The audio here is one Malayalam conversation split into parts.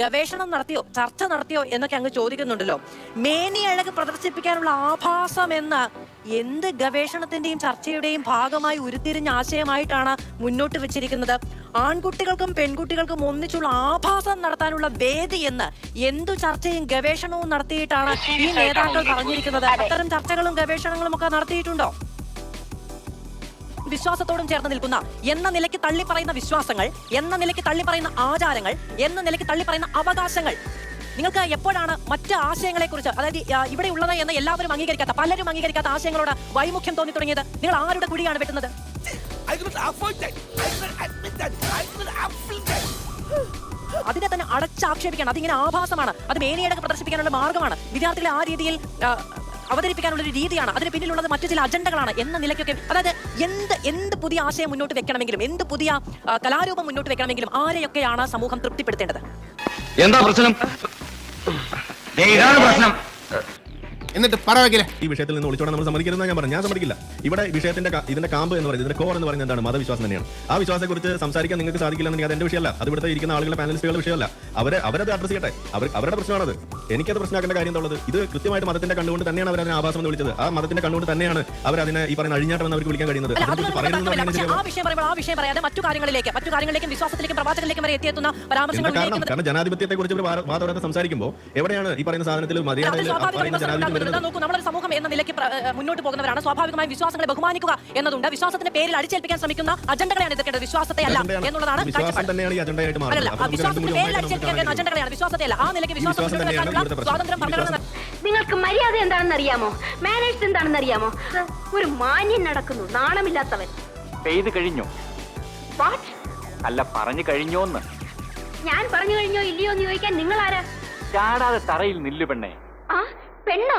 ഗവേഷണം നടത്തിയോ ചർച്ച നടത്തിയോ എന്നൊക്കെ അങ്ങ് ചോദിക്കുന്നുണ്ടല്ലോ. മേനി അഴക് പ്രദർശിപ്പിക്കാനുള്ള ആഭാസം എന്ന എന്ത് ഗവേഷണത്തിന്റെയും ചർച്ചയുടെയും ഭാഗമായി ഉരുത്തിരിഞ്ഞ ആശയമായിട്ടാണ് മുന്നോട്ട് വെച്ചിരിക്കുന്നത്. ആൺകുട്ടികൾക്കും പെൺകുട്ടികൾക്കും ഒന്നിച്ചുള്ള ആഭാസം നടത്താനുള്ള വേദി എന്ന് എന്തു ചർച്ചയും ഗവേഷണവും നടത്തിയിട്ടാണ് ഈ നേതാക്കൾ പറഞ്ഞിരിക്കുന്നത്. അത്തരം ചർച്ചകളും ഗവേഷണങ്ങളും ഒക്കെ നടത്തിയിട്ടുണ്ടോ? വിശ്വാസത്തോടും ചേർന്ന് നിൽക്കുന്ന എന്ന നിലയ്ക്ക് തള്ളിപ്പറയുന്ന വിശ്വാസങ്ങൾ എന്ന നിലയ്ക്ക് തള്ളിപ്പറയുന്ന ആചാരങ്ങൾ എന്ന നിലയ്ക്ക് തള്ളിപ്പറയുന്ന അവകാശങ്ങൾ. നിങ്ങൾക്ക് എപ്പോഴാണ് മറ്റ് ആശയങ്ങളെക്കുറിച്ച് അതായത് ഇവിടെ ഉള്ളത് എന്ന് എല്ലാവരും അംഗീകരിക്കാത്ത പലരും അംഗീകരിക്കാത്ത ആശയങ്ങളോട് വൈമുഖ്യം തോന്നി തുടങ്ങിയത് നിങ്ങൾ ആരുടെ കുടിയാണ് വെട്ടുന്നത്? അതിനെ തന്നെ അടച്ചാക്ഷേപിക്കണം. അതിങ്ങനെ ആഭാസമാണ്. അത് മേനിയുടെ പ്രദർശിപ്പിക്കാനുള്ള മാർഗമാണ്. വിദ്യാർത്ഥികളെ ആ രീതിയിൽ അവതരിപ്പിക്കാനുള്ള ഒരു രീതിയാണ്. അതിന് പിന്നിലുള്ളത് മറ്റു ചില അജണ്ടകളാണ് എന്ന നിലയ്ക്കൊക്കെ അതായത് എന്ത് എന്ത് പുതിയ ആശയം മുന്നോട്ട് വെക്കണമെങ്കിലും എന്ത് പുതിയ കലാരൂപം മുന്നോട്ട് വെക്കണമെങ്കിലും ആരെയൊക്കെയാണ് സമൂഹം തൃപ്തിപ്പെടുത്തേണ്ടത്? എന്താ പ്രശ്നം? പ്രശ്നം. എന്നിട്ട് പറ വക്കീലെ. ഈ വിഷയത്തിൽ നിന്ന് ഒളിച്ചോടാൻ നമ്മൾ സമ്മതിക്കരുതെന്ന് ഞാൻ പറഞ്ഞു ഞാൻ സമ്മതിക്കില്ല. ഇവിടെ വിഷയത്തിന്റെ ക- ഇതിന്റെ കാമ്പ് എന്ന് പറയുന്നത് ഇതിന്റെ കോർ എന്ന് പറയുന്നത് എന്താണ്? മതവിശ്വാസം തന്നെയാണ്. ആ വിശ്വാസത്തെക്കുറിച്ച് സംസാരിക്കാൻ നിങ്ങൾക്ക് സാധിക്കില്ലെന്നുണ്ടെങ്കിൽ അത് എന്റെ വിഷയമല്ല. അത് ഇവിടുത്തെ ഇരിക്കുന്ന ആളുകളുടെ പാനലിസ്റ്റുകളുടെ വിഷയമല്ല. അവരെ അവരത് അഡ്രസ് ചെയ്യട്ടെ. അവർ അവരുടെ പ്രശ്നമാണത്. എനിക്കത് പ്രശ്നമാക്കേണ്ട കാര്യം എന്നുള്ളത് ഇത് കൃത്യമായിട്ട് മതത്തിന്റെ കണ്ടുകൊണ്ട് തന്നെയാണ് അവർ അതിനെ ആഭാസം എന്ന് വിളിച്ചത്. ആ മതത്തിന്റെ കണ്ടുകൊണ്ട് തന്നെയാണ് അവർ അതിനെ ഈ പറയുന്ന അഴിഞ്ഞാട്ടം എന്ന് അവർക്ക് വിളിക്കാൻ കഴിയുന്നത്. അല്ല അതിനെക്കുറിച്ച് അതിനൊന്നും പറയരുതെന്ന് തർക്കമില്ല പക്ഷേ ആ വിഷയം പറയുമ്പോൾ ആ വിഷയം പറയാതെ മറ്റു കാര്യങ്ങളിലേക്ക് മറ്റു കാര്യങ്ങളിലേക്കും വിശ്വാസത്തിലേക്കും പ്രവാചകനിലേക്കും വരെ എത്തിയെത്തുന്ന പരാമർശങ്ങൾ എന്താ കാരണം? ഉന്നയിക്കുന്നത് കാരണം ജനാധിപത്യത്തെ കുറിച്ച് സംസാരിക്കുമ്പോൾ എവിടെയാണ് ഈ പറയുന്ന സാധനത്തിൽ മതിയായ പറയുന്ന പ്രശ്നം ജനാധിപത്യം ഉണ്ടാകുന്നത് വരുന്നത് നോക്കൂ നമ്മളൊരു സമൂഹം എന്ന നിലയ്ക്ക് മുന്നോട്ട് പോകുന്നവരാണ്. സ്വാഭാവികമായും വിശ്വാസങ്ങളെ ബഹുമാനിക്കുക എന്നതുണ്ട്. വിശ്വാസത്തിന്റെ പേരിൽ അടിച്ചേൽപ്പിക്കാൻ ശ്രമിക്കുന്ന അജണ്ടകളെയാണ് എതിർക്കേണ്ടത് വിശ്വാസത്തെ അല്ല എന്നുള്ളതാണ് നമുക്ക് വിശ്വാസത്തിന്റെ പേരിൽ അടിച്ചേൽപ്പിക്കാൻ അജണ്ടകളെയാണ്. വിശ്വാസത്തെ അല്ല ആ നിലയ്ക്ക് വിശ്വാസം. സ്വാതന്ത്ര്യം ഭരണഘടന നിങ്ങൾക്ക് മര്യാദ എന്താണെന്ന് അറിയാമോ മാനേഴ്സ് എന്താണെന്ന് അറിയാമോ ഒരു മാന്യൻ നടക്കുന്നു. നാണമില്ലാത്തവൻ. പെയ്ത് കഴിഞ്ഞു? വാട്ട് അല്ല പറഞ്ഞു കഴിഞ്ഞോന്ന്. ഞാൻ പറഞ്ഞു കഴിഞ്ഞോ ഇല്ലയോ എന്ന് ചോദിക്കാൻ നിങ്ങൾ ആരാ ചാടാതെ തറയിൽ നില്ലു പെണ്ണേ. ആ പെണ്ണോ?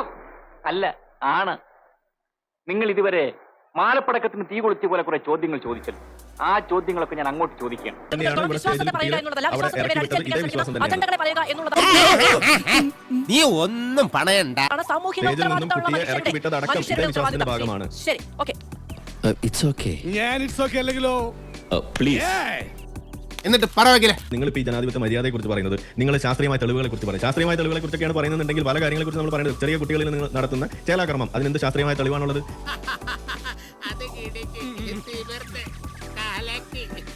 അല്ല ആണ്. നിങ്ങൾ ഇതുവരെ മാലപ്പടക്കത്തിന് തീ കൊളുത്തി പോലെ കുറെ ചോദ്യങ്ങൾ ചോദിച്ചല്ലോ. ആ ചോദ്യങ്ങളൊക്കെ ഞാൻ അങ്ങോട്ട് എന്നുള്ളതാണ് നീ ഒന്നും പണയണ്ട. ഭാഗമാണ്. ശരി ഓക്കെ. ഇറ്റ്സ് ഓക്കെ ഞാൻ ഇറ്റ്സ് ഓക്കെ അല്ലെങ്കിലോ? പ്ലീസ് ഏയ് എന്നിട്ട് പറ നിങ്ങൾ ഇപ്പോൾ ഈ ജനാധിപത്യ മര്യാദയെ കുറിച്ച് പറയുന്നത് നിങ്ങൾ ശാസ്ത്രീയമായ തെളിവുകളെ കുറിച്ച് പറയും. ശാസ്ത്രീയമായ തെളിവുകളെ കുറിച്ചൊക്കെയാണ് പറയുന്നുണ്ടെങ്കിൽ പല കാര്യങ്ങളെ കുറിച്ച് നമ്മൾ പറയുന്നത്. ചെറിയ കുട്ടികളിൽ നിങ്ങൾ നടത്തുന്ന ചേലാക്രമം അതിനെന്ത് ശാസ്ത്രീയമായ തെളിവാണുള്ളത്?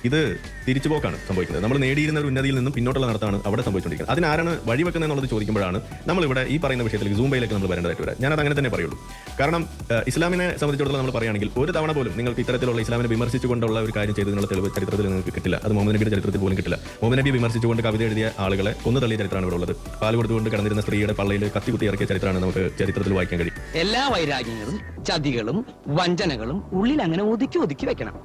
ഇത് തിരിച്ചുപോക്കാണ് സംഭവിക്കുന്നത്. നമ്മൾ നേടിയിരുന്ന ഒരു ഉന്നതിയിൽ നിന്നും പിന്നോട്ടുള്ള നടത്താണ് അവിടെ സംഭവിച്ചുകൊണ്ടിരിക്കുന്നത്. അതിനാരാണ് വഴിവെക്കുന്നത് എന്നുള്ളത് ചോദിക്കുമ്പോഴാണ് നമ്മൾ ഇവിടെ ഈ പറയുന്ന വിഷയത്തിലേക്ക് സൂംബയിലേക്ക് നമ്മൾ വരേണ്ടതായിട്ട് വരാം. ഞാനത് അങ്ങനെ തന്നെ പറയുള്ളൂ. കാരണം ഇസ്ലാമിനെ സംബന്ധിച്ചിടത്തോളം നമ്മൾ പറയുകയാണെങ്കിൽ ഒരു തവണ പോലും നിങ്ങൾക്ക് ഇത്തരത്തിലുള്ള ഇസ്ലാമിനെ വിമർശിച്ചുകൊണ്ടുള്ള ഒരു കാര്യം ചെയ്തതിനുള്ള തെളിവ് ചരിത്രത്തിൽ നിങ്ങൾക്ക് കിട്ടില്ല. അത് മുഹമ്മദ് നബിയുടെ ചരിത്രത്തിൽ പോലും കിട്ടില്ല. മുഹമ്മദ് നബി വിമർശിച്ചുകൊണ്ട് കവിത എഴുതിയ ആളുകളെ കൊന്നു തള്ളിയ ചരിത്രമാണ് ഇവിടെ ഉള്ളത്. പാൽ കൊടുത്തുകൊണ്ട് കടന്നിരുന്ന സ്ത്രീയുടെ പള്ളിയിൽ കത്തി കുത്തി ഇറക്കിയ ചരിത്രമാണ് നമുക്ക് ചരിത്രത്തിൽ വായിക്കാൻ കഴിയും. എല്ലാ വൈരാഗ്യങ്ങളും ചതികളും വഞ്ചനകളും ഉള്ളിൽ അങ്ങനെ ഒതുക്കി ഒതുക്കി വെക്കണം.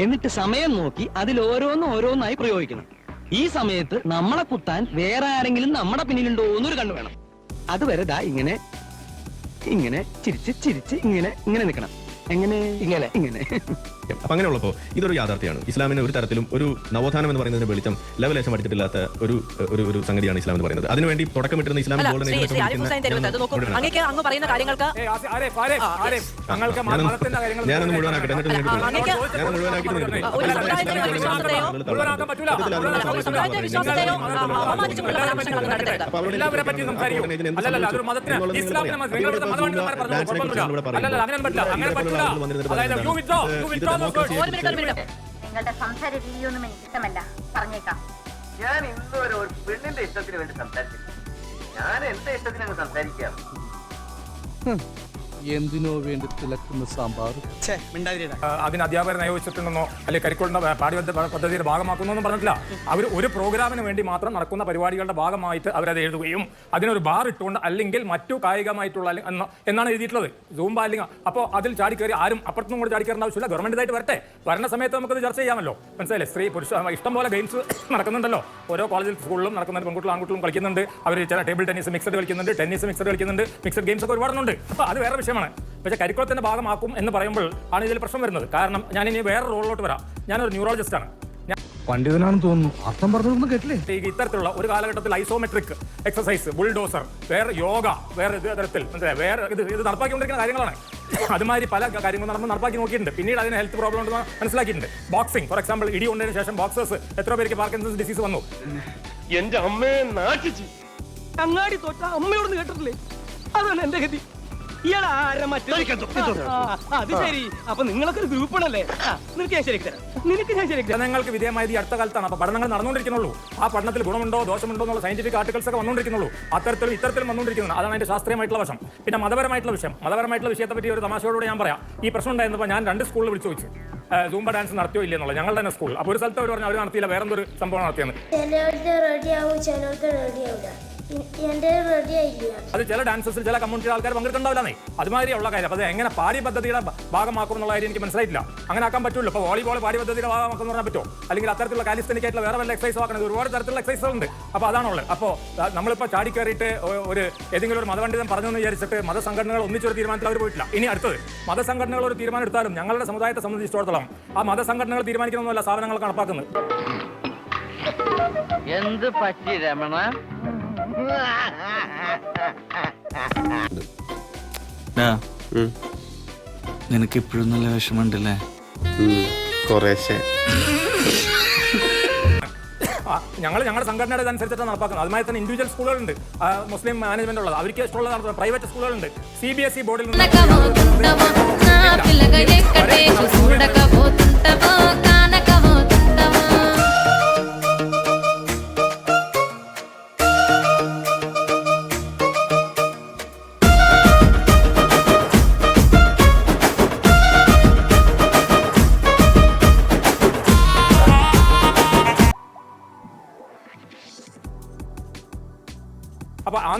എന്നിട്ട് സമയം നോക്കി അതിൽ ഓരോന്നും ഓരോന്നായി പ്രയോഗിക്കണം. ഈ സമയത്ത് നമ്മളെ കുത്താൻ വേറെ ആരെങ്കിലും നമ്മുടെ പിന്നിലുണ്ടോ എന്നൊരു കണ്ണു വേണം. അതുവരെ ദാ ഇങ്ങനെ ഇങ്ങനെ ചിരിച്ച് ചിരിച്ച് ഇങ്ങനെ ഇങ്ങനെ നിൽക്കണം. എങ്ങനെ ഇങ്ങനെ ഇങ്ങനെ അപ്പൊ അങ്ങനെയുള്ളപ്പോ ഇതൊരു യാഥാർത്ഥ്യമാണ് ഇസ്ലാമിന് ഒരു തരത്തിലും ഒരു നവോത്ഥാനം എന്ന് പറയുന്നതിന് വെളിച്ചം ലവലേശം അടിച്ചിട്ടില്ലാത്ത ഒരു ഒരു ഒരു സംഗതിയാണ് ഇസ്ലാം എന്ന് പറയുന്നത് അതിനുവേണ്ടി തുടക്കമിട്ടിരുന്ന ഇസ്ലാം ഗോൾഡൻ അങ്ങ് പറയുന്ന കാര്യങ്ങൾക്ക് ഞാനൊന്ന് മുഴുവനാക്കട്ടെ എന്നിട്ട് ഞാൻ മുഴുവനാക്കിയിട്ട് നിങ്ങൾക്ക് ഒരു സമുദായത്തിന്റെ വിശ്വാസത്തെയോ മുഴുവനാക്കാൻ പറ്റൂല. അല്ല, ഒരു സമുദായത്തിന്റെ വിശ്വാസത്തെയോ ആ, അപമാനിച്ചുകൊണ്ടുള്ള പരാമർശങ്ങളൊന്നും നടത്തരുത് അപ്പൊ അവിടെ എല്ലാവരെ പറ്റി സംസാരിക്കും അല്ലല്ല അതൊരു മതത്തിന് ഇസ്ലാമിനെ മതം നിങ്ങളുടെ സംസാര രീതിയൊന്നും എനിക്ക് ഇഷ്ടമല്ല. പറഞ്ഞേക്കാം. ഞാൻ ഇന്നുവരെ ഒരു പെണ്ണിന്റെ ഇഷ്ടത്തിന് വേണ്ടി സംസാരിച്ചില്ല. ഞാൻ എന്റെ ഇഷ്ടത്തിന് അങ്ങ് സംസാരിക്കുകയാണ് എന്തിനോ വേണ്ടി തിളക്കുന്ന സാമ്പാർ. അതിന് അധ്യാപകരെ നിയോഗിച്ചിട്ടുണ്ടെന്നോ അല്ലെങ്കിൽ കരിക്കുളിന്റെ പാഠ്യപദ്ധ പദ്ധതിയുടെ ഭാഗമാക്കുന്നൊന്നും പറഞ്ഞിട്ടില്ല. അവർ ഒരു പ്രോഗ്രാമിന് വേണ്ടി മാത്രം നടക്കുന്ന പരിപാടികളുടെ ഭാഗമായിട്ട് അവരത് എഴുതുകയും അതിനൊരു ബാർ ഇട്ടുകൊണ്ട് അല്ലെങ്കിൽ മറ്റു കായികമായിട്ടുള്ള എന്നാണ് എഴുതിയിട്ടുള്ളത്. സൂംബ അല്ലെങ്കിൽ അപ്പോൾ അതിൽ ചാടിക്കയറി ആരും അപ്പുറത്തും കൂടെ ചാടിക്കയറേണ്ട ആവശ്യമില്ല. ഗവൺമെന്റായിട്ട് വരട്ടെ. വരുന്ന സമയത്ത് നമുക്കത് ചർച്ച ചെയ്യാമല്ലോ. മനസ്സിലായില്ലേ? സ്ത്രീ പുരുഷ ഇഷ്ടംപോലെ ഗെയിംസ് നടക്കുന്നുണ്ടല്ലോ. ഓരോ കോളേജിൽ സ്കൂളിലും നടക്കുന്നുണ്ട്. പെൺകുട്ടികളും ആൺകുട്ടികളും കളിക്കുന്നുണ്ട്. അവർ ചില ടേബിൾ ടെന്നീസ് മിക്സഡ് കളിക്കുന്നുണ്ട്. ടെന്നീസ് മിക്സഡ് കളിക്കുന്നുണ്ട്. മിക്സഡ് ഗെയിംസ് ഒക്കെ ഒരുപാടുണ്ട്. അപ്പോൾ അത് വേറെ വിഷയമാണ് പക്ഷേ കരിക്കുളത്തിന്റെ ഭാഗമാക്കും എന്ന് പറയുമ്പോൾ ആണ് ഇതിൽ പ്രശ്നം വരുന്നത്. കാരണം ഞാൻ ഇനി വേറെ റോളിലോട്ട് വരാം. ഞാനൊരു ന്യൂറോളജിസ്റ്റ് ആണ്. ഞാൻ പണ്ഡിതനാണെന്ന് തോന്നുന്നു. അർത്ഥം പറഞ്ഞൊന്നും കേട്ടില്ലേ? ഇത്തരത്തിലുള്ള ഒരു കാലഘട്ടത്തിൽ ഐസോമെട്രിക് എക്സസൈസ് ബുൾഡോസർ വേറെ യോഗ വേറെ ഇത് തരത്തിൽ? വേറെ ഇത് ഇത് നടപ്പാക്കിക്കൊണ്ടിരിക്കുന്ന കാര്യങ്ങളാണ്. അതുമാതിരി പല കാര്യങ്ങളും നടന്ന് നടപ്പാക്കി നോക്കിയിട്ടുണ്ട്. പിന്നീട് അതിന് ഹെൽത്ത് പ്രോബ്ലം ഉണ്ടെന്ന് മനസ്സിലാക്കിയിട്ടുണ്ട്. ബോക്സിംഗ് ഫോർ എക്സാമ്പിൾ ഇടി കൊണ്ടതിന് ശേഷം ബോക്സേഴ്സ് എത്ര പേർക്ക് പാർക്കിൻസൺസ് ഡിസീസ് വന്നു. എന്റെ അമ്മയെ നാട്ടിച്ചു അങ്ങാടി തൊട്ട അമ്മയോട് കേട്ടിട്ടില്ലേ? അതാണ് എന്റെ ഗതി. ആരാ മറ്റേ അത് ശരി. അപ്പൊ നിങ്ങളൊക്കെ ഒരു ഗ്രൂപ്പ് ആണല്ലേ? നിനക്ക് ഞാൻ ശരിയാക്കി തരാം. നിനക്ക് ഞാൻ ശരിക്ക് തരാം. പഠനങ്ങൾക്ക് വിധേയമായത് ഈ അടുത്ത കാലത്താണ്. അപ്പൊ പഠനങ്ങൾ നടന്നുകൊണ്ടിരിക്കുന്നുള്ളൂ. ആ പഠനത്തിൽ ഗുണമുണ്ടോ ദോഷമുണ്ടോ എന്നുള്ള സയന്റിഫിക് ആർട്ടിക്കൽസ് ഒക്കെ വന്നുകൊണ്ടിരിക്കുന്നുള്ളൂ. അത്തരത്തിലും ഇത്തരത്തിലും വന്നുകൊണ്ടിരിക്കുന്നത് അതാണ് അതിന്റെ ശാസ്ത്രീയമായിട്ടുള്ള വശം. പിന്നെ മതപരമായിട്ടുള്ള വിഷയം. മതപരമായിട്ടുള്ള വിഷയത്തെ പറ്റി ഒരു തമാശയോടുകൂടി ഞാൻ പറയാം. ഈ പ്രശ്നം ഉണ്ടായിരുന്നപ്പോൾ ഞാൻ രണ്ട് സ്കൂളിൽ വിളിച്ചു ചോദിച്ചു. സൂംബ ഡാൻസ് നടത്തിയോ ഇല്ലെന്നുള്ളത് ഞങ്ങളുടെ തന്നെ സ്കൂൾ അപ്പോൾ ഒരു സ്ഥലത്ത് അവർ പറഞ്ഞു അവർ നടത്തിയില്ല വേറെന്തൊരു സംഭവം നടത്തിയെന്ന്. അത് ചില ഡാൻസസിൽ ചില കമ്മ്യൂണിറ്റി ആൾക്കാർ പങ്കെടുക്കണ്ടാവില്ലേ അതുമാതിരിയുള്ള കാര്യം. അപ്പൊ അത് എങ്ങനെ പാഠ്യ പദ്ധതിയുടെ ഭാഗമാക്കും എന്നുള്ള കാര്യം എനിക്ക് മനസ്സിലായിട്ടില്ല. അങ്ങനെ ആക്കാൻ പറ്റുള്ളൂ ഇപ്പൊ വോളിബോൾ പാഠ്യ പദ്ധതിയുടെ ഭാഗമാക്കും എന്ന് പറഞ്ഞാൽ പറ്റുമോ അല്ലെങ്കിൽ അത്തരത്തിലുള്ള കാലിസ്ഥനിക് ആയിട്ടുള്ള വേറെ വല്ല എക്സൈസ് ആക്കുന്നത് ഒരുപാട് തരത്തിലുള്ള എക്സൈസ് ഉണ്ട്. അപ്പൊ അതാണുള്ളത്. അപ്പോൾ നമ്മളിപ്പോ ചാടി കയറിയിട്ട് ഒരു ഏതെങ്കിലും ഒരു മതപണ്ഡിതൻ പറഞ്ഞു എന്ന് വിചാരിച്ചിട്ട് മതസംഘടനകൾ ഒന്നിച്ചൊരു തീരുമാനത്തിൽ അവർ പോയിട്ടില്ല. ഇനി അടുത്തത്. മതസംഘടനകൾ ഒരു തീരുമാനം എടുത്താലും ഞങ്ങളുടെ സമുദായത്തെ സംബന്ധിച്ചിടത്തോളം ആ മതസംഘടനകൾ തീരുമാനിക്കണമെന്നല്ല സാധനങ്ങൾ കണപ്പാക്കുന്നത് എന്ത് പറ്റി രമണ? നിനക്ക് ഇപ്പോഴും നല്ല വിഷമമുണ്ടല്ലേ? കുറേശ്ശെ. ഞങ്ങൾ ഞങ്ങളുടെ സംഘടനയുടെ അനുസരിച്ചിട്ടാണ് നടപ്പാക്കുന്നത്. അതുമായി തന്നെ ഇൻഡിവിജ്വൽ സ്കൂളുകളുണ്ട്. മുസ്ലിം മാനേജ്മെന്റ് ഉള്ളത്. അവർക്ക് ഇഷ്ടമുള്ള നടത്തുന്നത് പ്രൈവറ്റ് സ്കൂളുകളുണ്ട്. സി ബി എസ് ഇ ബോർഡിൽ നിന്ന്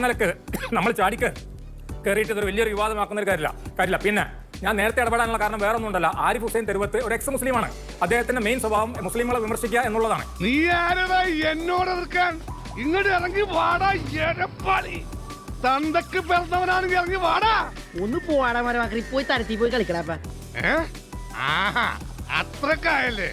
നിലയ്ക്ക് നമ്മൾ ചാടിക്ക് കയറിയിട്ട് ഇതൊരു വലിയൊരു വിവാദമാക്കുന്ന ഒരു കാര്യമില്ല. കാര്യമില്ല. പിന്നെ ഞാൻ നേരത്തെ ഇടപെടാനുള്ള കാരണം വേറെ ഒന്നുമല്ല ആരിഫ് ഹുസൈൻ തെരുവത്ത് ഒരു എക്സ് മുസ്ലിമാണ് അദ്ദേഹത്തിന്റെ മെയിൻ സ്വഭാവം മുസ്ലിങ്ങളെ വിമർശിക്കുക എന്നുള്ളതാണ്. നീ എന്നോട് എതിർക്കാൻ. ഇങ്ങോട്ട് ഇറങ്ങി വാടാ എരപ്പാളി തന്തക്ക് പിറന്നവനാണെങ്കിൽ ഇറങ്ങി വാടാ. ഒന്ന് പോവാടാ മരമാക്കി പോയി തരത്തി പോയി കളിക്കടാ അത്രക്കായല്ലേ.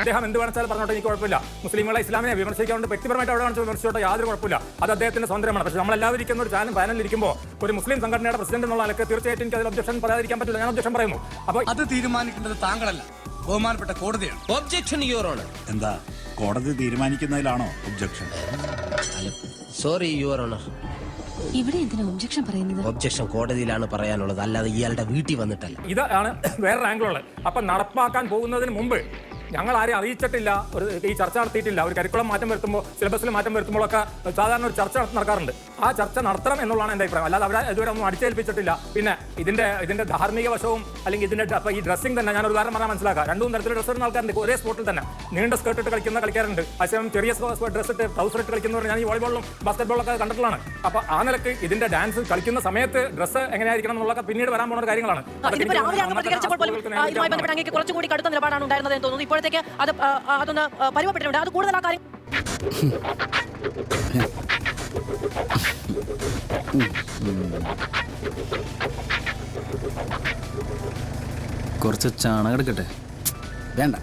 അദ്ദേഹം എന്ത് വേണമെച്ചാൽ പറഞ്ഞോട്ടെ എനിക്ക് കുഴപ്പമില്ല. മുസ്ലിങ്ങളെ ഇസ്ലാമിനെ വിമർശിക്കാറുണ്ട്. വ്യക്തിപരമായിട്ട് അവിടെ കാണിച്ച് വിമർശിച്ചോട്ടെ യാതൊരു കുഴപ്പമില്ല. അത് അദ്ദേഹത്തിന്റെ സ്വന്തമാണ് പക്ഷേ നമ്മളെല്ലാവരും ഇരിക്കുന്ന ഒരു ചാനൽ പാനലിൽ ഇരിക്കുമ്പോൾ ഒരു മുസ്ലിം സംഘടനയുടെ പ്രസിഡന്റ് എന്നുള്ള നിലയ്ക്ക് തീർച്ചയായിട്ടും എനിക്ക് അതിൽ ഒബ്ജക്ഷൻ പറയാതിരിക്കാൻ പറ്റില്ല. ഞാൻ ഒബ്ജക്ഷൻ പറയുന്നു. അപ്പോൾ അത് തീരുമാനിക്കേണ്ടത് താങ്കളല്ല. ബഹുമാനപ്പെട്ട കോടതിയാണ്. ഒബ്ജക്ഷൻ യുവർ ഓണർ എന്താ? കോടതി തീരുമാനിക്കുന്നതിലാണോ ഒബ്ജക്ഷൻ സോറി യുവർ ഓണർ ഇവിടെ എന്തിനാ ഒബ്ജക്ഷൻ പറയുന്നത്? ഒബ്ജക്ഷൻ കോടതിയിലാണ് പറയാനുള്ളത്. അല്ലാതെ ഇയാളുടെ വീട്ടിൽ വന്നിട്ടല്ല. ഇതാണ് വേറെ ആംഗിളുള്ളത് അപ്പൊ നടപ്പാക്കാൻ പോകുന്നതിന് മുമ്പ് ഞങ്ങൾ ആരെയും അറിയിച്ചിട്ടില്ല. ഒരു ഈ ചർച്ച നടത്തിയിട്ടില്ല. ഒരു കരിക്കുളം മാറ്റം വരുത്തുമ്പോൾ സിലബസിൽ മാറ്റം വരുത്തുമ്പോഴൊക്കെ സാധാരണ ഒരു ചർച്ച നടക്കാറുണ്ട്. ആ ചർച്ച നടത്തണം എന്നുള്ളതാണ് എന്റെ അഭിപ്രായം. അല്ലാതെ അവരെ ഇതുവരെ ഒന്നും അടിച്ചേൽപ്പിച്ചിട്ടില്ല. പിന്നെ ഇതിന്റെ ഇതിന്റെ ധാർമ്മിക വശവും അല്ലെങ്കിൽ ഇതിന്റെ അപ്പൊ ഈ ഡ്രസ്സിംഗ് തന്നെ ഞാൻ ഒരു ഉദാഹരണം പറഞ്ഞാൽ മനസ്സിലാക്കാം. രണ്ടും തരത്തിലുള്ള ഡ്രസ്സ് ഇടുന്ന ആൾക്കാരുണ്ട്. ഒരേ സ്പോർട്ടിൽ തന്നെ. നീണ്ട സ്കേർട്ട് ഇട്ട് കളിക്കുന്ന കളിക്കാറുണ്ട് അതേസമയം ചെറിയ ഡ്രസ്സ് ഇട്ട് ട്രൗസർ ഇട്ട് കളിക്കുന്നവർ ഞാൻ ഈ വോളിബോളിലും ബാസ്കറ്റ്ബോളൊക്കെ കണ്ടിട്ടുള്ളതാണ്. അപ്പോൾ ആ നിലയ്ക്ക് ഇതിന്റെ ഡാൻസ് കളിക്കുന്ന സമയത്ത് ഡ്രസ്സ് എങ്ങനെയായിരിക്കണം എന്നുള്ളതൊക്കെ പിന്നീട് വരാൻ പോകുന്ന കാര്യങ്ങളാണ്. ഇതുമായി നേതൃത്വം ബന്ധപ്പെട്ട് അങ്ങേക്ക് കുറച്ചുകൂടി കടുത്ത നിലപാടാണ് ഉണ്ടായിരുന്നത് എന്ന് തോന്നുന്നു. ഇപ്പോഴത്തേക്ക് അത് അതൊന്ന് പരിമപ്പെട്ടിട്ടുണ്ട്. അത് കൂടുതൽ ആ കാര്യം. കുറച്ച് ചാണകം എടുക്കട്ടെ? വേണ്ട.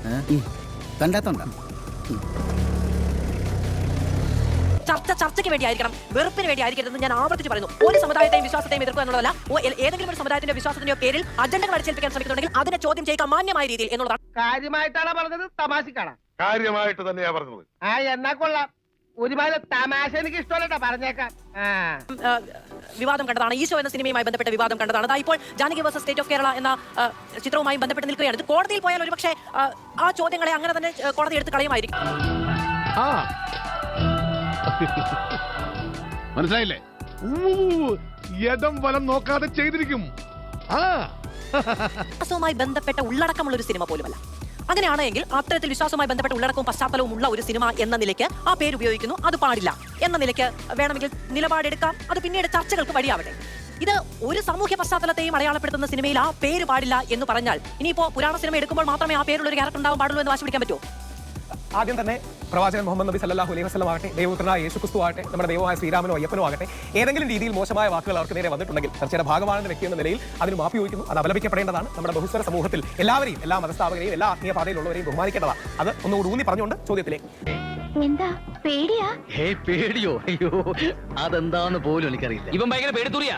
കണ്ടാത്തോണ്ട ചർച്ച വേണ്ടി ആയിരിക്കണം വെറുപ്പിന് വേണ്ടി ആയിരിക്കരുതെന്ന് ഞാൻ ആവർത്തിച്ച് പറയുന്നു. ഒരു സമുദായത്തെയും വിശ്വാസത്തെയും എതിർക്കുക എന്നുള്ളതല്ല. ഏതെങ്കിലും ഒരു സമുദായത്തിന്റെ വിശ്വാസത്തിന്റെയോ പേരിൽ അജണ്ടകൾ അടിച്ചേൽപ്പിക്കാൻ ശ്രമിക്കുന്നുണ്ടെങ്കിൽ അതിനെ ചോദ്യം ചെയ്യുക മാന്യമായ രീതിയിൽ എന്നുള്ളതാണ്. കാര്യമായിട്ടാണ് പറഞ്ഞത്? തമാശക്കാണ്? കാര്യമായിട്ട് തന്നെയാ പറഞ്ഞത്. ആ എന്നാ കൊള്ളാം. ഒരുപാട് തമാശ എനിക്ക് ഇഷ്ടമല്ലട്ടാ പറഞ്ഞേക്കാം. വിവാദം കണ്ടതാണ്. ഈശോ എന്ന സിനിമയുമായി ബന്ധപ്പെട്ട വിവാദം കണ്ടതാണ്. അതാ ഇപ്പോൾ Janaki versus state of Kerala എന്ന ചിത്രവുമായി ബന്ധപ്പെട്ട് നിൽക്കുകയാണ്. ഇത് കോടതിയിൽ പോയാൽ ഒരുപക്ഷെ ആ, ആ ചോദ്യങ്ങളെ അങ്ങനെ തന്നെ കോടതി എടുത്ത് കളയുമായിരിക്കും. മനസ്സിലായില്ലേ? യഥം വലം നോക്കാതെ ചെയ്തിരിക്കും. ആ. വിശ്വാസവുമായി ബന്ധപ്പെട്ട ഉള്ളടക്കമുള്ള ഒരു സിനിമ പോലുമല്ല. അങ്ങനെയാണെങ്കിൽ അത്തരത്തിൽ വിശ്വാസവുമായി ബന്ധപ്പെട്ട ഉള്ളടക്കവും പശ്ചാത്തലവും ഉള്ള ഒരു സിനിമ എന്ന നിലയ്ക്ക് ആ പേര് ഉപയോഗിക്കുന്നു. അത് പാടില്ല എന്ന നിലയ്ക്ക് വേണമെങ്കിൽ നിലപാടെടുക്കാം അത് പിന്നീട് ചർച്ചകൾക്ക് വഴിയാവട്ടെ. ഇത് ഒരു സാമൂഹ്യ പശ്ചാത്തലത്തെയും അടയാളപ്പെടുത്തുന്ന സിനിമയിൽ ആ പേര് പാടില്ല എന്ന് പറഞ്ഞാൽ ഇനിയിപ്പോ പുരാണ സിനിമ എടുക്കുമ്പോൾ മാത്രമേ ആ പേരുള്ള ഒരു ക്യാരക്ടർ ഉണ്ടാവാൻ പാടുള്ളൂ എന്ന് വാശി പിടിക്കാൻ പറ്റുമോ? ആദ്യം തന്നെ പ്രവാചകൻ മുഹമ്മദ് നബി സല്ലാഹു അലൈഹി വസ്ലം ആകട്ടെ ദൈവപുത്രനായ യേശുക്രിസ്തു ആകട്ടെ നമ്മുടെ ദൈവമായ ശ്രീരാമനോ അയ്യപ്പനോ ആകട്ടെ ഏതെങ്കിലും രീതിയിൽ മോശമായ വാക്കുകൾ അവർക്ക് നേരെ വന്നിട്ടുണ്ടെങ്കിൽ ചർച്ചയുടെ ഭാഗമാണെന്ന വ്യക്തി എന്ന നിലയിൽ അതിന് മാപ്പി ചോദിക്കുന്നു അത് അപലപിക്കപ്പെടേണ്ടതാണ്. നമ്മുടെ ബഹുസ്വര സമൂഹത്തിൽ എല്ലാവരെയും എല്ലാ മതസ്ഥാപകരെയും എല്ലാ ആത്മീയ പാതയിലുള്ളവരെയും ബഹുമാനിക്കേണ്ടതാണ്. അത് ഒന്നുകൂടി ഊന്നി പറഞ്ഞുകൊണ്ട് ചോദ്യത്തിലേക്ക്. എന്താ? പേടിയാ? ഹേ പേടിയോ? അയ്യോ അതെന്താന്ന് പോലും എനിക്കറിയില്ല. ഇവൻ ഭയങ്കര പേടിത്തൂറിയാ.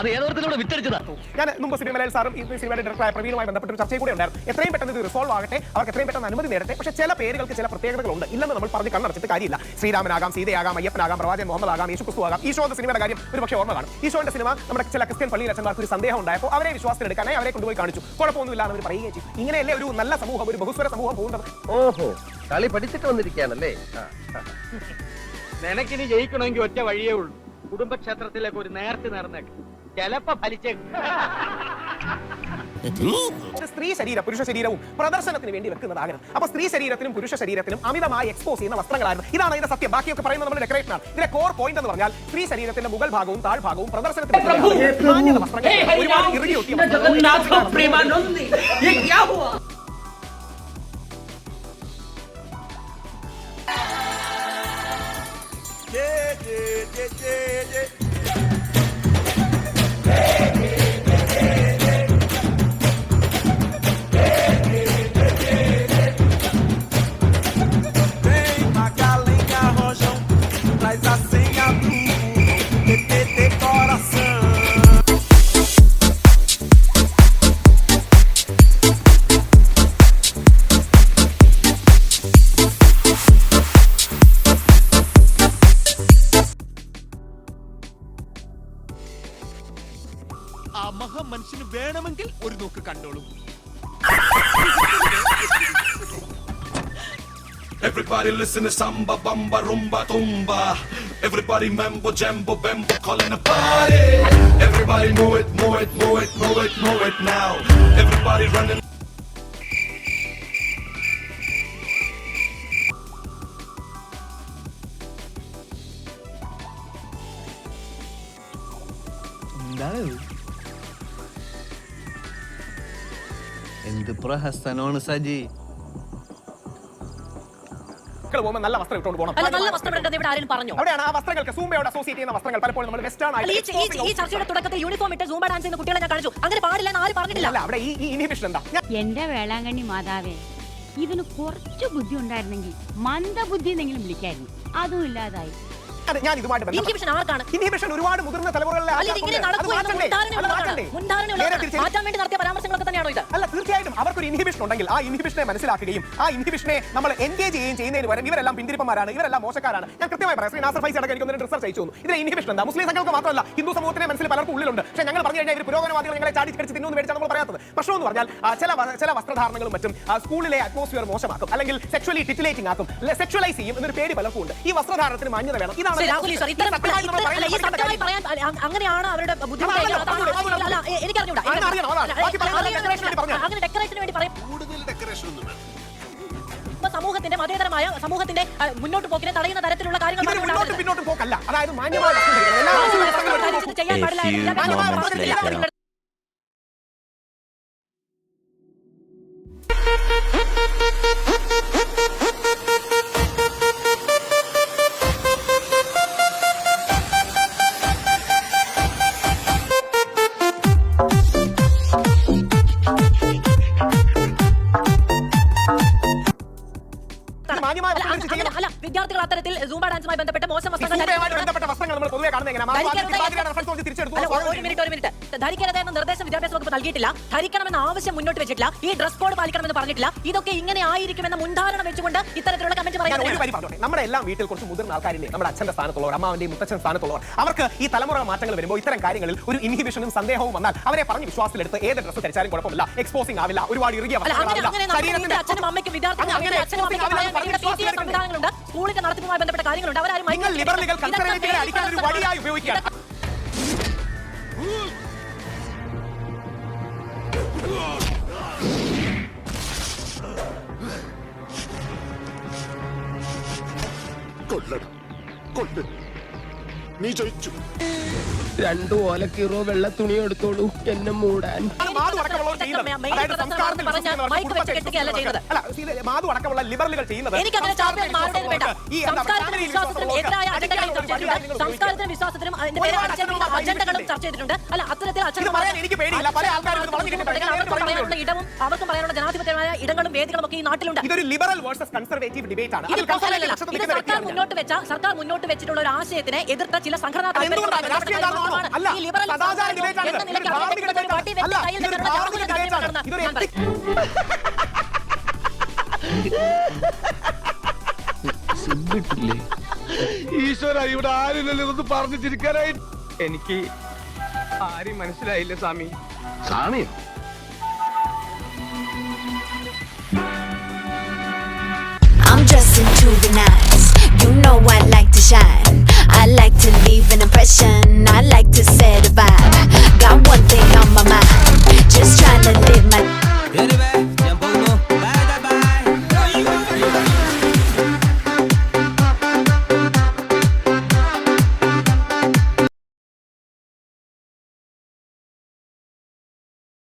അത് ഏതോരത്തിലൂടെ വിറ്റടിച്ചതാ. ഞാൻ മുമ്പ് സിനിമ മലയാളം സാറും ഈ സിനിമയുടെ ഡയറക്ടറായ പ്രവീണുമായി ബന്ധപ്പെട്ട ഒരു ചർച്ചയും കൂടെ ഉണ്ടായിരുന്നു. എത്രയും പെട്ടെന്ന് ഇത് റിസോൾവ് ആകട്ടെ അവർക്ക് എത്രയും പെട്ടെന്ന് അനുമതി നേടട്ടെ പക്ഷേ ചില പേരുകൾക്ക് ചില പ്രത്യേകതകളുണ്ട്. ഇല്ലെന്ന് നമ്മൾ പറഞ്ഞ് കണ്ണടച്ചിട്ട് കാര്യമില്ല. ശ്രീരാമനാകാം സീതയാകാം അയ്യപ്പനാകാം പ്രവാചകൻ മുഹമ്മദ് ആകാം യേശു ക്രിസ്തു ആകാം ഈശോന്റെ സിനിമയുടെ കാര്യം ഒരു പക്ഷേ ഓർമ്മ കാണും. ഈശോന്റെ സിനിമ നമ്മുടെ ചില ക്രിസ്ത്യൻ പള്ളിയിൽ അച്ഛന്മാർക്ക് ഒരു സന്ദേഹം ഉണ്ടായപ്പോൾ അവരെ വിശ്വാസത്തിലെടുക്കാനായി അവരെ കൊണ്ടുപോയി കാണിച്ചു. കുഴപ്പമൊന്നുമില്ല എന്ന് അവർ പറയുകയും ചെയ്തു. ഇങ്ങനെയല്ലേ ഒരു നല്ല സമൂഹം ഒരു ബഹുസ്വര സമൂഹം പോകുന്നത്? ഓഹോ കളി പഠിച്ചിട്ട് വന്നിരിക്കാനല്ലേ നിനക്കിനി ജയിക്കണമെങ്കിൽ ഒറ്റ വഴിയേ ഉള്ളൂ. കുടുംബക്ഷേത്രത്തിലേക്ക് ഒരു നേരത്തെ നേർന്നേക്ക് ചിലപ്പോ ഫലിച്ചേക്കും. സ്ത്രീ ശരീര പുരുഷ ശരീരവും പ്രദർശനത്തിന് വേണ്ടി വെക്കുന്നതാകണം അപ്പൊ സ്ത്രീ ശരീരത്തിനും പുരുഷ ശരീരത്തിനും അമിതമായി എക്സ്പോസ് ചെയ്യുന്ന വസ്ത്രങ്ങളായിരുന്നു. ഇതാണ് ഇതിന്റെ സത്യം. ബാക്കിയൊക്കെ പറയുന്നത് നമ്മൾ ഡെക്കറേഷൻ ആണ്. ഇതിന്റെ കോർ പോയിന്റ് എന്ന് പറഞ്ഞാൽ സ്ത്രീ ശരീരത്തിന്റെ മുകൾ ഭാഗവും താഴ്ഭാഗവും പ്രദർശനത്തിന്. മാന്യത വസ്ത്രങ്ങൾ ഒരുപാട് yeah. വസ്ത്രങ്ങൾ. ആ മഹാ മനുഷ്യന് വേണമെങ്കിൽ ഒരു നോക്ക് കണ്ടോളൂ Everybody listen to samba, bamba, rumba, tumba. Everybody mambo, jambo, bambo, calling a party. Everybody move it, move it, move it, move it, move it now. Everybody running. എന്ത് പ്രഹസനമാണ് സജി. മക്കൾ പോകുമ്പോൾ നല്ല വസ്ത്രം ഇട്ടുകൊണ്ട് പോകണം അല്ല നല്ല വസ്ത്രം ഇടേണ്ടത് ഇവിടെ ആരെങ്കിലും പറഞ്ഞോ? അവിടെയാണ് ആ വസ്ത്രങ്ങൾക്ക് സൂമ്പയോട് അസോസിയേറ്റ് ചെയ്യുന്ന വസ്ത്രങ്ങൾ. പലപ്പോഴും നമ്മൾ വെസ്റ്റേൺ ഈ ഈ- ഈ ചർച്ചയുടെ തുടക്കത്തിൽ യൂണിഫോം ഇട്ട് സൂമ്പ ഡാൻസ് ചെയ്യുന്ന കുട്ടികളെ ഞാൻ കാണിച്ചു. അങ്ങനെ പാടില്ല എന്ന് ആരും പറഞ്ഞിട്ടില്ല. അല്ല അവിടെ ഈ എന്താ? എന്റെ വേളാങ്കണ്ണി മാതാവേ ഇതിന് കുറച്ച് ബുദ്ധി ഉണ്ടായിരുന്നെങ്കിൽ മന്ദബുദ്ധി എന്നെങ്കിലും വിളിക്കായിരുന്നു. അതും ഇല്ലാതായി. അത് ഞാൻ ഇതുമായിട്ട് ഇൻഹിബിഷൻ ആർക്കാണ്? ഇൻഹിബിഷൻ ഒരുപാട് മുതിർന്ന തലമുറകളിലെ മാറ്റാൻ വേണ്ടി നടത്തിയ പരാമർശങ്ങളൊക്കെ തന്നെയാണോ ഇത്? അല്ല തീർച്ചയായിട്ടും അവർക്കൊരു ഇൻഹിബിഷൻ ഉണ്ടെങ്കിൽ ആ ഇൻഹിബിഷനെ മനസ്സിലാക്കുകയും ആ ഇൻഹിബിഷനെ നമ്മൾ എൻഗേജ് ചെയ്യുകയും ചെയ്യുന്നതിന് പകരം ഇവരെല്ലാം പിന്തിരിപ്പന്മാരാണ് ഇവരെല്ലാം മോശക്കാരാണ്. ഞാൻ കൃത്യമായി പറയാം. ശ്രീ നാസർ ഫൈസ് അടക്കം എനിക്ക് ഒന്ന് റിസർച്ച് അയച്ചു തന്നു. ഇതിലെ ഇൻഹിബിഷൻ എന്താ? മുസ്ലിം സംഘങ്ങൾക്ക് മാത്രമല്ല ഹിന്ദു സമൂഹത്തിന്റെ മനസ്സിൽ പലർക്കും ഉള്ളിലുണ്ട്. പക്ഷേ ഞങ്ങൾ പറഞ്ഞു കഴിഞ്ഞാൽ ഇവർ പുരോഗമനവാദികൾ ഞങ്ങളെ ചാടി കടിച്ച് തിന്നു മേടിച്ച നമ്മൾ പറയാത്തത്. പ്രശ്നം എന്ന് പറഞ്ഞാൽ ചില ചില വസ്ത്രധാരണങ്ങളും മറ്റും സ്കൂളിലെ അറ്റ്മോസ്ഫിയർ മോശമാക്കും. അല്ലെങ്കിൽ സെക്ഷലി ടിറ്റിലേറ്റിംഗ് ആക്കും. സെക്ഷലൈസ് ചെയ്യും എന്നൊരു പേടി പലർക്കും ഉണ്ട്. ഈ വസ്ത്രധാരണത്തിന് മാന്യത വേണം. ഇതാണ് അങ്ങനെയാണ് അവരുടെ ബുദ്ധിമുട്ട് വേണ്ടി പറഞ്ഞാൽ. അങ്ങനെ ഡെക്കറേഷന് വേണ്ടി പറയും കൂടുതൽ ഡെക്കറേഷൻ ഒന്നും വേണം സമൂഹത്തിന്റെ മതേതരമായ സമൂഹത്തിന്റെ മുന്നോട്ട് പോക്കിനെ തടയുന്ന തരത്തിലുള്ള കാര്യങ്ങൾ ചെയ്യാൻ മാത്രമേ വകുപ്പ് ധരിക്കണമെന്ന ആവശ്യം മുന്നോട്ട് വെച്ചിട്ടില്ല. ഈ ഡ്രസ് കോഡ് പാലിക്കണമെന്ന് പറഞ്ഞിട്ടില്ല. ഇതൊക്കെ ഇങ്ങനെ ആയിരിക്കുമെന്ന മുൻധാരണ വെച്ചുകൊണ്ട് ഇത്തരത്തിലുള്ള കമന്റ് പറഞ്ഞോട്ടെ. നമ്മുടെ എല്ലാം വീട്ടിൽ കുറച്ച് മുതിർന്ന ആൾക്കാരില്ലേ? നമ്മുടെ അച്ഛന്റെ സ്ഥാനത്തുള്ളവർ അമ്മാവന്റെയും മുത്തച്ഛൻ സ്ഥാനത്തുള്ളവർ. അവർക്ക് ഈ തലമുറ മാറ്റങ്ങൾ വരുമ്പോൾ ഇത്തരം കാര്യങ്ങളിൽ ഒരു ഇൻഹിബിഷനും സന്ദേഹവും വന്നാൽ അവരെ പറഞ്ഞ് വിശ്വാസത്തിലെടുത്ത് ഏത് ഡ്രസ്സ് ധരിച്ചാലും കുഴപ്പമില്ല. എക്സ്പോസിംഗ് ആവില്ല. ഒരുപാട് ഇറുകിയ പറയാൻ സ്കൂളിന്റെ നടത്തിപ്പുമായി ബന്ധപ്പെട്ട കാര്യങ്ങളുണ്ട്. അവരാരും ലിബറലുകൾ കൺസർവേറ്റീവിനെ അടിക്കാൻ ഒരു ഉപയോഗിക്കുകയാണ്. കൊല്ലണം. കൊല്ല്. നീ ചോദിച്ചു രണ്ടു ഓലക്കീറോ വെള്ള തുണി എടുത്തോളൂ. എന്നെ മൂടാൻ. മാധു അടക്കമുള്ള ലിബറലുകൾ ചെയ്യുന്നത് സംസ്കാരത്തിനും വിശ്വാസത്തിനും അതിന്റെ പേര് ഒരുപാട് അടിച്ചേൽപ്പിക്കുന്ന അജണ്ടകൾ അജണ്ടകളും ചർച്ച ചെയ്തിട്ടുണ്ട്. അല്ല അത്തരത്തിൽ ഇത് പറയാൻ എനിക്ക് പേടിയില്ല. പല ആൾക്കാരും ഇത് വളഞ്ഞിരിക്കട്ടെ. ഞാൻ പറയാനുള്ള ഇടവും അവർക്കും പറയാനുള്ള ജനാധിപത്യമായ ഇടങ്ങളും വേദികളും ഒക്കെ ഈ നാട്ടിലുണ്ട്. ഇതൊരു ലിബറൽ വേഴ്സസ് കൺസർവേറ്റീവ് ഡിബേറ്റ് ആണ്. ഇത് സർക്കാർ മുന്നോട്ട് വെച്ച സർക്കാർ മുന്നോട്ട് വെച്ചിട്ടുള്ള ഒരു ആശയത്തിനെ എതിർത്ത ചില സംഘടനാ ഈ ലിബറൽ എന്ന നിലയ്ക്ക് അവരുടെ കയ്യിൽ ഈശ്വര ഇവിടെ ആരുമില്ലല്ലോ ഇതൊന്ന് പറഞ്ഞു ചിരിക്കാനായി എനിക്ക് ആരും മനസ്സിലായില്ല സ്വാമി സ്വാമി I'm just to the nines. You know I like to shine. I like to leave an impression. I like to set a vibe. Got one thing on my mind.